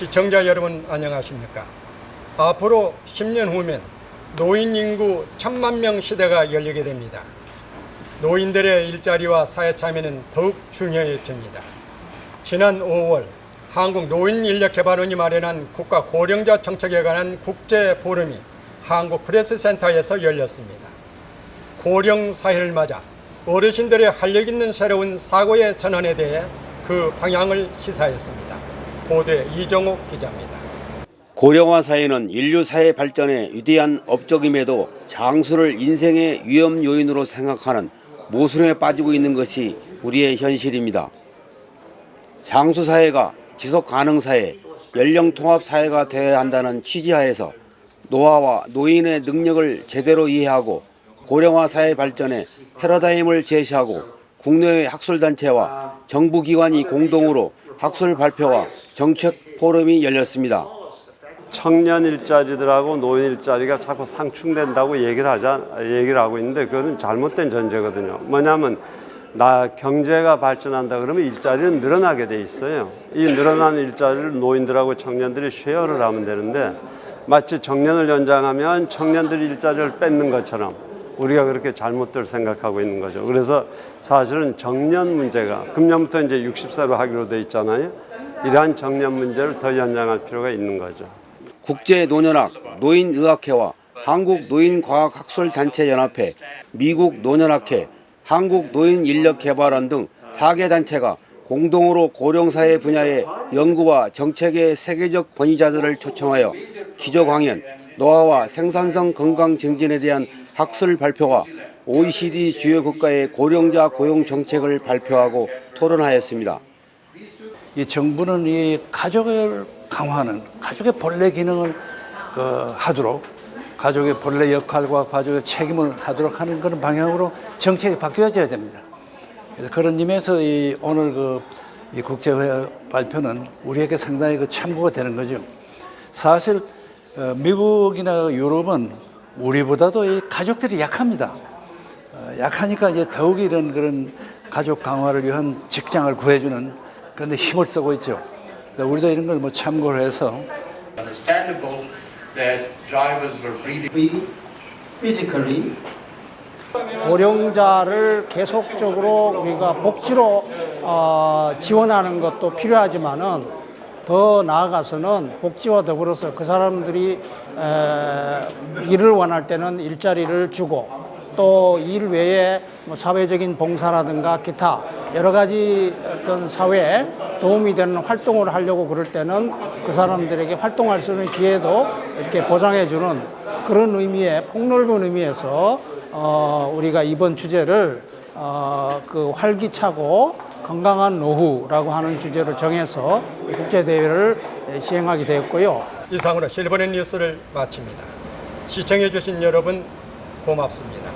시청자 여러분 안녕하십니까? 앞으로 10년 후면 노인 인구 천만 명 시대가 열리게 됩니다. 노인들의 일자리와 사회 참여는 더욱 중요해집니다. 지난 5월 한국 노인 인력 개발원이 마련한 국가 고령자 정책에 관한 국제 포럼이 한국 프레스 센터에서 열렸습니다. 고령 사회를 맞아 어르신들의 활력 있는 새로운 사고의 전환에 대해 그 방향을 시사했습니다. 보도에 이정욱 기자입니다. 고령화 사회는 인류 사회 발전에 위대한 업적임에도 장수를 인생의 위험 요인으로 생각하는 모순에 빠지고 있는 것이 우리의 현실입니다. 장수 사회가 지속 가능 사회, 연령 통합 사회가 되어야 한다는 취지하에서 노화와 노인의 능력을 제대로 이해하고 고령화 사회 발전에 패러다임을 제시하고 국내외 학술단체와 정부기관이 공동으로 학술 발표와 정책 포럼이 열렸습니다. 청년 일자리들하고 노인 일자리가 자꾸 상충된다고 얘기를 하자 얘기를 하고 있는데 그거는 잘못된 전제거든요. 뭐냐면 나 경제가 발전한다 그러면 일자리는 늘어나게 돼 있어요. 이 늘어난 일자리를 노인들하고 청년들이 쉐어를 하면 되는데 마치 정년을 연장하면 청년들이 일자리를 뺏는 것처럼 우리가 그렇게 잘못들 생각하고 있는 거죠. 그래서 사실은 정년 문제가 금년부터 이제 60세로 하기로 돼 있잖아요. 이러한 정년 문제를 더 연장할 필요가 있는 거죠. 국제 노년학 노인의학회와 한국 노인과학학술단체연합회, 미국 노년학회, 한국 노인인력개발원 등 4개 단체가 공동으로 고령사회 분야의 연구와 정책의 세계적 권위자들을 초청하여 기저광연, 노화와 생산성 건강 증진에 대한 학술 발표와 OECD 주요 국가의 고령자 고용 정책을 발표하고 토론하였습니다. 이 정부는 이 가족을 강화하는 가족의 본래 기능을 그 하도록 가족의 본래 역할과 가족의 책임을 하도록 하는 그런 방향으로 정책이 바뀌어져야 됩니다. 그래서 그런 의미에서 이 오늘 그 이 국제회 발표는 우리에게 상당히 그 참고가 되는 거죠. 사실 어, 미국이나 유럽은 우리보다도 이 가족들이 약합니다. 어, 약하니까 이제 더욱 이런 그런 가족 강화를 위한 직장을 구해주는 그런데 힘을 쓰고 있죠. 우리도 이런 걸 뭐 참고를 해서 understandable that drivers were breathing be physically 고령자를 계속적으로 우리가 복지로 어, 지원하는 것도 필요하지만은 더 나아가서는 복지와 더불어서 그 사람들이 에, 일을 원할 때는 일자리를 주고 또 일 외에 뭐 사회적인 봉사라든가 기타 여러 가지 어떤 사회에 도움이 되는 활동을 하려고 그럴 때는 그 사람들에게 활동할 수 있는 기회도 이렇게 보장해 주는 그런 의미의 폭넓은 의미에서 어, 우리가 이번 주제를 어, 그 활기차고 건강한 노후라고 하는 주제를 정해서 국제 대회를 시행하게 되었고요. 이상으로 실버넷 뉴스를 마칩니다. 시청해 주신 여러분 고맙습니다.